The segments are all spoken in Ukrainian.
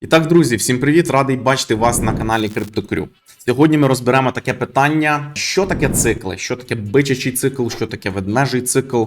І так, друзі, всім привіт! Радий бачити вас на каналі Криптокрю. Сьогодні ми розберемо таке питання: що таке цикли, що таке бичачий цикл, що таке ведмежий цикл.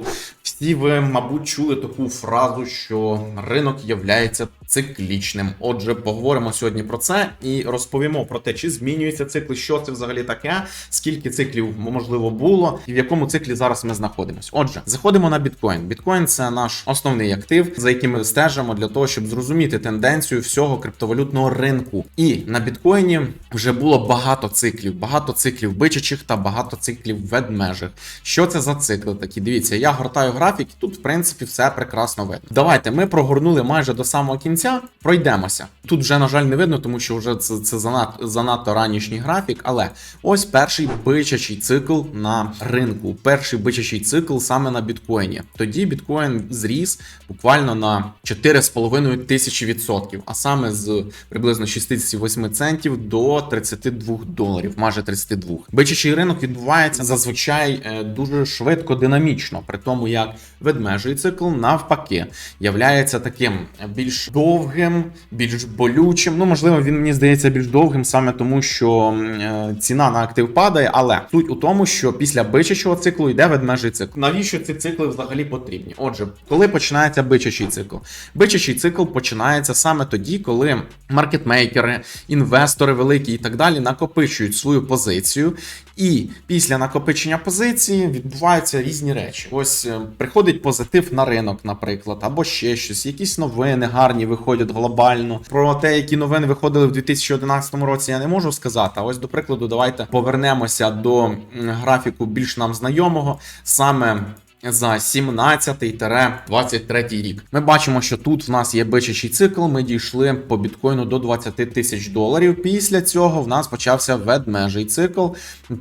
Всі ви, мабуть, чули таку фразу, що ринок являється циклічним. Отже, поговоримо сьогодні про це і розповімо про те, чи змінюються цикли, що це взагалі таке, скільки циклів можливо було, і в якому циклі зараз ми знаходимося. Отже, заходимо на біткоін. Біткоін це наш основний актив, за яким ми стежимо для того, щоб зрозуміти тенденцію всього криптовалютного ринку. І на біткоїні вже було багато циклів, багато циклів бичачих та багато циклів ведмежих. Що це за цикли такі? Дивіться, я гортаю графік, і тут, в принципі, все прекрасно видно. Давайте ми прогорнули майже до самого кінця, пройдемося. Тут вже, на жаль, не видно, тому що вже це, це занадто, занадто ранішній графік. Але ось перший бичачий цикл на ринку. Перший бичачий цикл саме на біткоїні. Тоді біткоін зріс буквально на 4,5 тисячі відсотків, а саме з приблизно 68 центів до 32 доларів, майже 32. Бичачий ринок відбувається зазвичай е, дуже швидко, динамічно, при тому як ведмежий цикл навпаки являється таким більш довгим, більш болючим. Ну можливо, він мені здається більш довгим саме тому, що е, ціна на актив падає. Але суть у тому, що після бичачого циклу йде ведмежий цикл. Навіщо ці цикли взагалі потрібні? Отже, коли починається бичачий цикл? Бичачий цикл починається саме тоді, коли маркетмейкери, інвестори великі і так далі накопичують свою позицію. І після накопичення позиції відбуваються різні речі. Ось е, приходить позитив на ринок, наприклад, або ще щось. Якісь новини гарні виходять глобально. Про те, які новини виходили в 2011 році, я не можу сказати. А ось, до прикладу, давайте повернемося до графіку більш нам знайомого. Саме за 17-23 рік. Ми бачимо, що тут в нас є бичачий цикл. Ми дійшли по біткоїну до 20 тисяч доларів. Після цього в нас почався ведмежий цикл.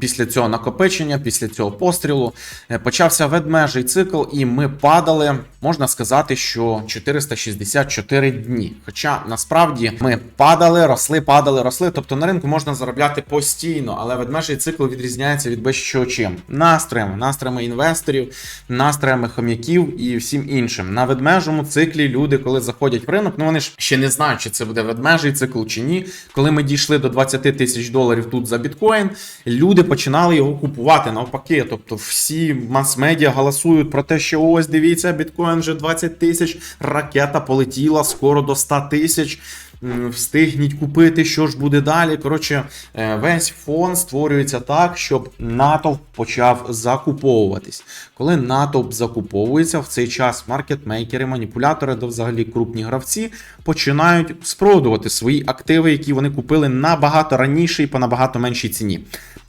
Після цього накопичення, після цього пострілу е, почався ведмежий цикл, і ми падали. Можна сказати, що 464 дні. Хоча насправді ми падали, росли, падали, росли. Тобто на ринку можна заробляти постійно, але ведмежий цикл відрізняється від чим? Настроями, настроями інвесторів настроями хом'яків і всім іншим. На ведмежому циклі люди, коли заходять в ринок, ну вони ж ще не знають, чи це буде ведмежий цикл чи ні. Коли ми дійшли до 20 тисяч доларів тут за біткоін, люди починали його купувати навпаки. Тобто всі мас-медіа голосують про те, що ось дивіться, біткоін вже 20 тисяч, ракета полетіла скоро до 100 тисяч. М, Встигніть купити, що ж буде далі. Коротше, е, весь фон створюється так, щоб натовп почав закуповуватись. Коли натовп закуповується, в цей час маркетмейкери, маніпулятори та взагалі крупні гравці починають спродувати свої активи, які вони купили набагато раніше і по набагато меншій ціні.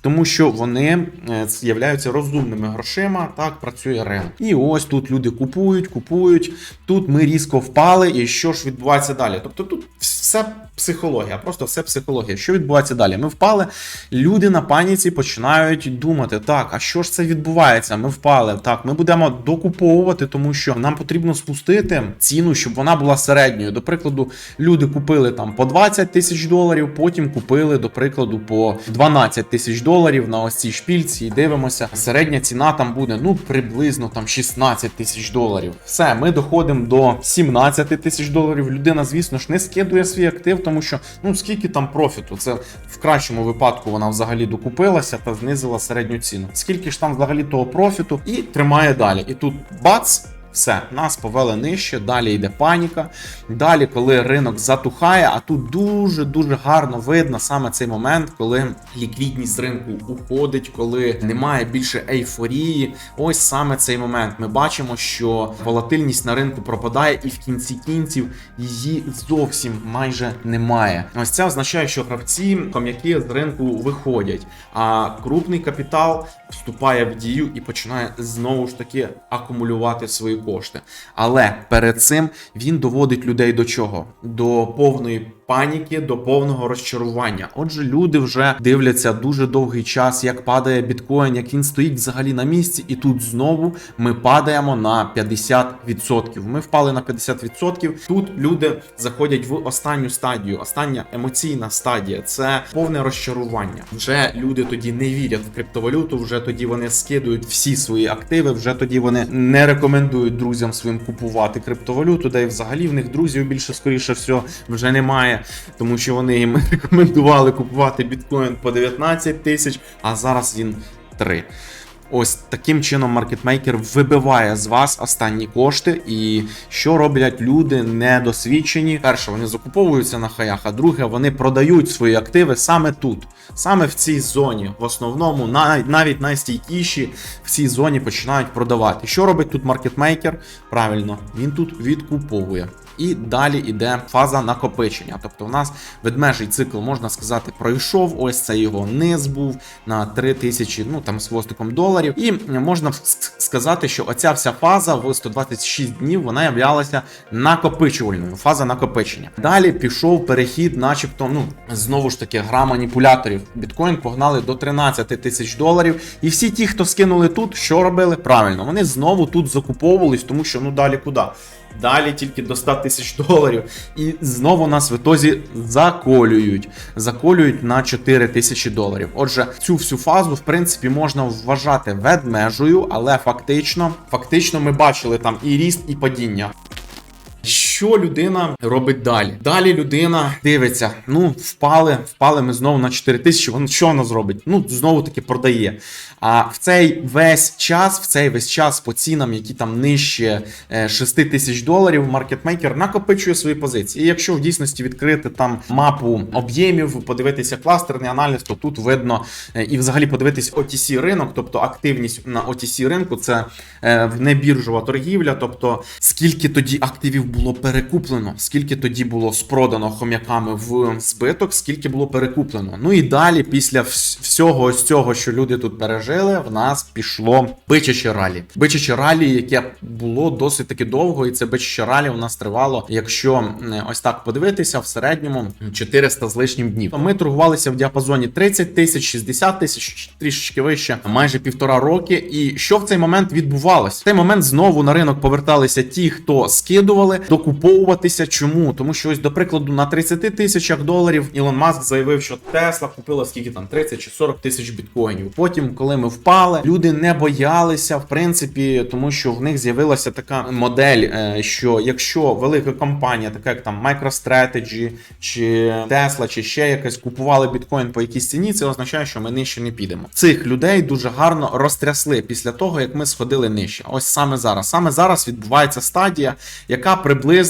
Тому що вони е, являються розумними грошима, так працює ринок. І ось тут люди купують, купують. Тут ми різко впали, і що ж відбувається далі? Тобто тут все психологія, просто все психологія. Що відбувається далі? Ми впали. Люди на паніці починають думати: так, а що ж це відбувається? Ми впали. Так, ми будемо докуповувати, тому що нам потрібно спустити ціну, щоб вона була середньою. До прикладу, люди купили там по 20 тисяч доларів, потім купили, до прикладу, по 12 тисяч доларів на ось цій шпільці. І дивимося, середня ціна там буде ну приблизно там 16 тисяч доларів. Все, ми доходимо до 17 тисяч доларів. Людина, звісно ж, не скидує свій актив, тому що ну скільки там профіту? Це в кращому випадку вона взагалі докупилася та знизила середню ціну. Скільки ж там взагалі того профіту, і тримає далі. І тут бац. Все, нас повели нижче, далі йде паніка. Далі, коли ринок затухає, а тут дуже-дуже гарно видно саме цей момент, коли ліквідність ринку уходить, коли немає більше ейфорії. Ось саме цей момент. Ми бачимо, що волатильність на ринку пропадає, і в кінці кінців її зовсім майже немає. Ось це означає, що гравці ком'яки з ринку виходять, а крупний капітал вступає в дію і починає знову ж таки акумулювати свої кошти. Але перед цим він доводить людей до чого? До повної паніки, до повного розчарування. Отже, люди вже дивляться дуже довгий час, як падає біткоін, як він стоїть взагалі на місці, і тут знову ми падаємо на 50%. Ми впали на 50%. Тут люди заходять в останню стадію. Остання емоційна стадія це повне розчарування. Вже люди тоді не вірять в криптовалюту, вже тоді вони скидують всі свої активи, вже тоді вони не рекомендують друзям своїм купувати криптовалюту, де і взагалі в них друзів більше, скоріше всього, вже немає, тому що вони їм рекомендували купувати біткоін по 19 тисяч, а зараз він 3. Ось таким чином маркетмейкер вибиває з вас останні кошти. І що роблять люди недосвідчені? Перше, вони закуповуються на хаях, а друге, вони продають свої активи саме тут, саме в цій зоні. В основному, навіть найстійкіші в цій зоні починають продавати. Що робить тут маркетмейкер? Правильно, він тут відкуповує. І далі йде фаза накопичення. Тобто, у нас ведмежий цикл, можна сказати, пройшов. Ось це його низ був на 3000, ну там з хвостиком доларів. І можна сказати, що оця вся фаза в 126 днів вона являлася накопичувальною. Фаза накопичення. Далі пішов перехід, начебто, ну знову ж таки, гра маніпуляторів. Біткоін погнали до 13 тисяч доларів. І всі ті, хто скинули тут, що робили? Правильно, вони знову тут закуповувались, тому що ну далі куди? Далі тільки до 100 тисяч доларів. І знову нас в ітозі заколюють. Заколюють на 4 тисячі доларів. Отже, цю всю фазу, в принципі, можна вважати ведмежою, але фактично, фактично ми бачили там і ріст, і падіння. Що людина робить далі? Далі людина дивиться: ну, впали, впали ми знову на 4 тисячі. Що вона зробить? Ну, знову таки продає. А в цей весь час, в цей весь час по цінам, які там нижче е, 6 тисяч доларів, маркетмейкер накопичує свої позиції. І якщо в дійсності відкрити там мапу об'ємів, подивитися кластерний аналіз, то тут видно е, і взагалі подивитись OTC ринок, тобто активність на OTC ринку, це е, небіржова торгівля, тобто скільки тоді активів було перекуплено, скільки тоді було спродано хом'яками в збиток, скільки було перекуплено. Ну і далі, після всього ось цього, що люди тут пережили, в нас пішло бичаче ралі. Бичаче ралі, яке було досить таки довго, і це бичаче ралі у нас тривало, якщо ось так подивитися, в середньому 400 з лишнім днів. Ми торгувалися в діапазоні 30 тисяч, 60 тисяч, трішечки вище, майже півтора роки. І що в цей момент відбувалось? В цей момент знову на ринок поверталися ті, хто скидували, докуповуватися. Чому? Тому що ось, до прикладу, на 30 тисячах доларів Ілон Маск заявив, що Тесла купила скільки там 30 чи 40 тисяч біткоїнів. Потім, коли ми впали, люди не боялися, в принципі, тому що в них з'явилася така модель, е, що якщо велика компанія, така як там MicroStrategy чи Tesla, чи ще якась купували біткоін по якійсь ціні, це означає, що ми нижче не підемо. Цих людей дуже гарно розтрясли після того, як ми сходили нижче. Ось саме зараз. Саме зараз відбувається стадія, яка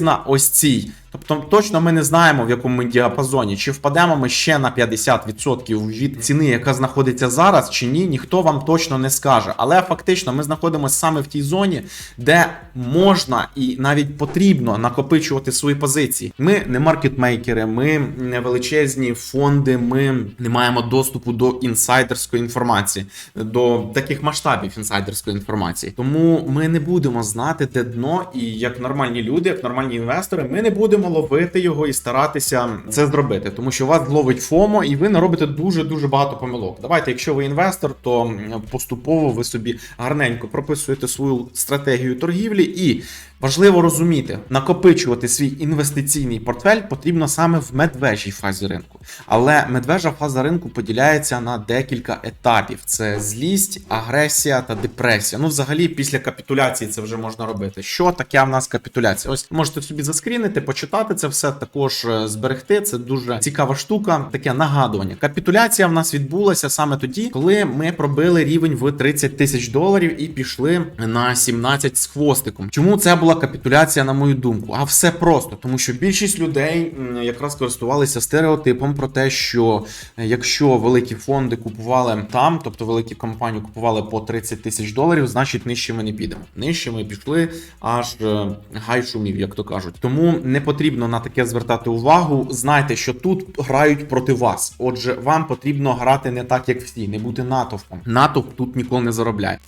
приблизна ось цій. Тобто точно ми не знаємо, в якому ми діапазоні, чи впадемо ми ще на 50% від ціни, яка знаходиться зараз, чи ні, ніхто вам точно не скаже. Але фактично ми знаходимося саме в тій зоні, де можна і навіть потрібно накопичувати свої позиції. Ми не маркетмейкери, ми не величезні фонди, ми не маємо доступу до інсайдерської інформації, до таких масштабів інсайдерської інформації. Тому ми не будемо знати, де дно, і як нормальні люди, як нормальні інвестори, ми не будемо ловити його і старатися це зробити, тому що вас ловить ФОМО, і ви наробите дуже дуже багато помилок. Давайте, якщо ви інвестор, то поступово ви собі гарненько прописуєте свою стратегію торгівлі і. Важливо розуміти, накопичувати свій інвестиційний портфель потрібно саме в медвежій фазі ринку. Але медвежа фаза ринку поділяється на декілька етапів: це злість, агресія та депресія. Ну, взагалі, після капітуляції це вже можна робити. Що таке в нас капітуляція? Ось можете собі заскрінити, почитати це все, також е, зберегти. Це дуже цікава штука, таке нагадування. Капітуляція в нас відбулася саме тоді, коли ми пробили рівень в 30 тисяч доларів і пішли на 17 з хвостиком. Чому це була капітуляція, на мою думку? А все просто, тому що більшість людей якраз користувалися стереотипом про те, що е, якщо великі фонди купували там, тобто великі компанії купували по 30 тисяч доларів, значить нижче ми не підемо. Нижче ми пішли аж е, гай шумів, як то кажуть. Тому не потрібно на таке звертати увагу. Знайте, що тут грають проти вас. Отже, вам потрібно грати не так, як всі, не бути натовпом. Натовп тут ніколи не заробляє.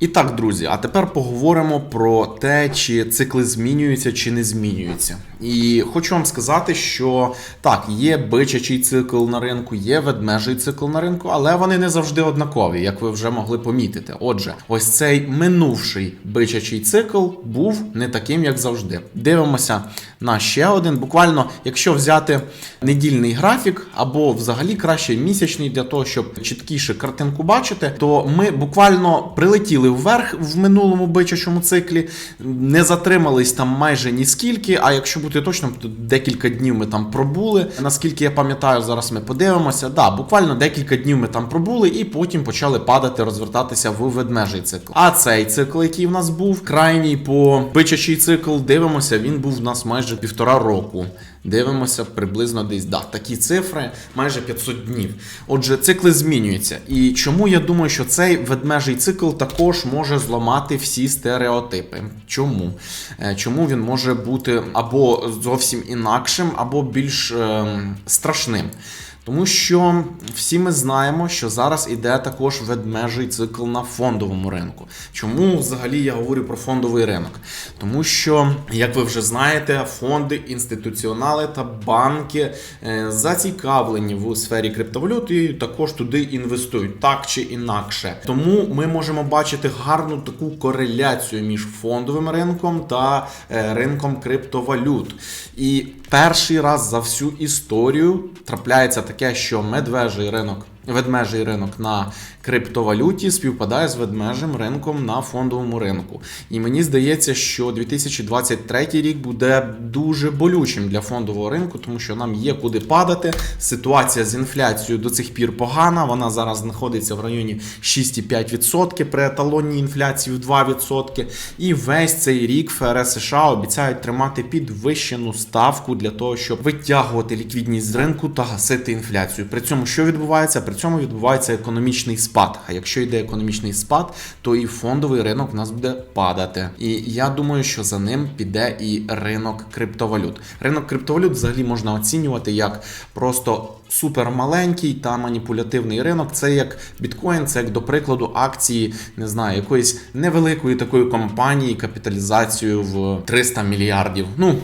І так, друзі, а тепер поговоримо про те, чи цикли змінюються чи не змінюються. І хочу вам сказати, що так, є бичачий цикл на ринку, є ведмежий цикл на ринку, але вони не завжди однакові, як ви вже могли помітити. Отже, ось цей минувший бичачий цикл був не таким, як завжди. Дивимося на ще один. Буквально, якщо взяти недільний графік, або взагалі краще місячний для того, щоб чіткіше картинку бачити, то ми буквально прилетіли вверх в минулому бичачому циклі, не затримались там майже ні скільки. А якщо бути точним, то декілька днів ми там пробули. Наскільки я пам'ятаю, зараз ми подивимося. Да, буквально декілька днів ми там пробули, і потім почали падати, розвертатися в ведмежий цикл. А цей цикл, який в нас був, крайній по бичачий цикл, дивимося, він був в нас майже півтора року. Дивимося приблизно десь да, такі цифри, майже 500 днів. Отже, цикли змінюються. І чому я думаю, що цей ведмежий цикл також може зламати всі стереотипи? Чому? Е, Чому він може бути або зовсім інакшим, або більш е, страшним? Тому що всі ми знаємо, що зараз іде також ведмежий цикл на фондовому ринку. Чому взагалі я говорю про фондовий ринок? Тому що, як ви вже знаєте, фонди, інституціонали та банки е, зацікавлені в сфері криптовалют і також туди інвестують так чи інакше. Тому ми можемо бачити гарну таку кореляцію між фондовим ринком та е, ринком криптовалют. І перший раз за всю історію трапляється таке, що медвежий ринок. Ведмежий ринок на криптовалюті співпадає з ведмежим ринком на фондовому ринку. І мені здається, що 2023 рік буде дуже болючим для фондового ринку, тому що нам є куди падати. Ситуація з інфляцією до цих пір погана. Вона зараз знаходиться в районі 6,5% при еталонній інфляції в 2%. І весь цей рік ФРС США обіцяють тримати підвищену ставку для того, щоб витягувати ліквідність з ринку та гасити інфляцію. При цьому що відбувається? При цьому відбувається економічний спад. А якщо йде економічний спад, то і фондовий ринок в нас буде падати. І я думаю, що за ним піде і ринок криптовалют. Ринок криптовалют взагалі можна оцінювати як просто супермаленький та маніпулятивний ринок. Це як біткоін, це як до прикладу акції, не знаю, якоїсь невеликої такої компанії капіталізацією в 300 мільярдів. Ну.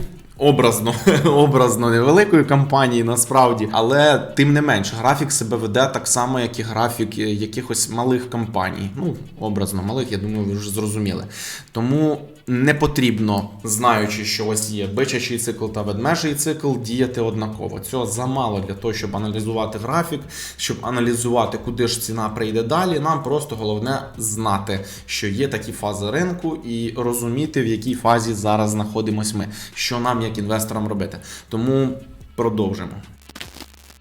Образно, образно невеликої компанії насправді, але тим не менш, графік себе веде так само, як і графік е, якихось малих компаній. Ну, образно малих, я думаю, ви вже зрозуміли. Тому не потрібно, знаючи, що ось є бичачий цикл та ведмежий цикл, діяти однаково. Цього замало для того, щоб аналізувати графік, щоб аналізувати, куди ж ціна прийде далі. Нам просто головне знати, що є такі фази ринку, і розуміти, в якій фазі зараз знаходимось ми, що нам як інвесторам робити. Тому продовжимо.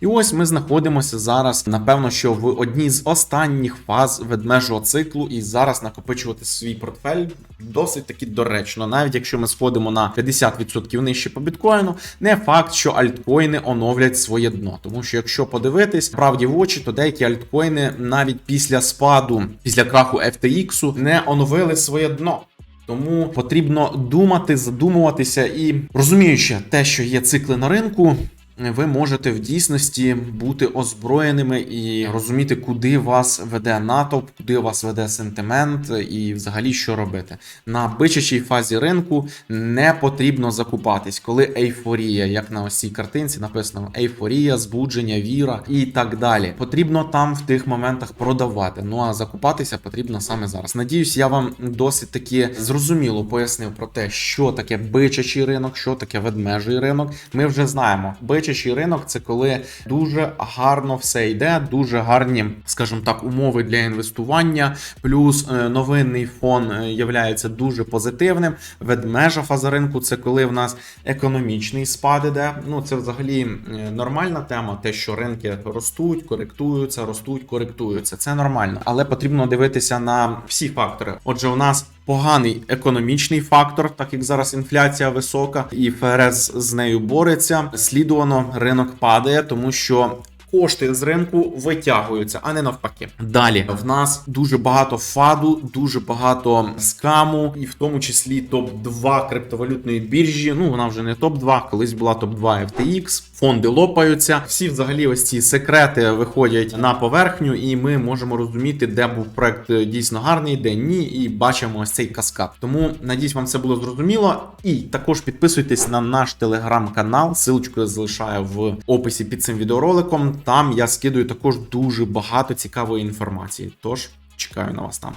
І ось ми знаходимося зараз, напевно, що в одній з останніх фаз ведмежого циклу, і зараз накопичувати свій портфель досить таки доречно. Навіть якщо ми сходимо на 50% нижче по біткоїну, не факт, що альткоїни оновлять своє дно. Тому що якщо подивитись правді в очі, то деякі альткоїни навіть після спаду, після краху FTX не оновили своє дно. Тому потрібно думати, задумуватися і розуміючи те, що є цикли на ринку. Ви можете в дійсності бути озброєними і розуміти, куди вас веде натовп, куди вас веде сентимент, і взагалі що робити. На бичачій фазі ринку не потрібно закупатись, коли ейфорія, як на ось цій картинці написано ейфорія, збудження, віра і так далі. Потрібно там в тих моментах продавати. Ну а закупатися потрібно саме зараз. Надіюсь, я вам досить таки зрозуміло пояснив про те, що таке бичачий ринок, що таке ведмежий ринок. Ми вже знаємо. Бичачий ринок це коли дуже гарно все йде, дуже гарні, скажімо так, умови для інвестування. Плюс е, новинний фон е, являється дуже позитивним. Ведмежа фаза ринку це коли в нас економічний спад іде. Ну це взагалі е, нормальна тема. Те, що ринки ростуть, коректуються, ростуть, коректуються. Це нормально, але потрібно дивитися на всі фактори. Отже, у нас поганий економічний фактор, так як зараз інфляція висока, і ФРС з нею бореться. Слідувано ринок падає, тому що. Кошти з ринку витягуються, а не навпаки. Далі в нас дуже багато фаду, дуже багато скаму, і в тому числі топ-2 криптовалютної біржі. Ну вона вже не топ-2, колись була топ-2 FTX. Фонди лопаються. Всі взагалі ось ці секрети виходять на поверхню, і ми можемо розуміти, де був проект е, дійсно гарний, де ні, і бачимо ось цей каскад. Тому надіюсь, вам це було зрозуміло. І також підписуйтесь на наш телеграм-канал. Силочку я залишаю в описі під цим відеороликом. Там я скидую також дуже багато цікавої інформації. Тож чекаю на вас там.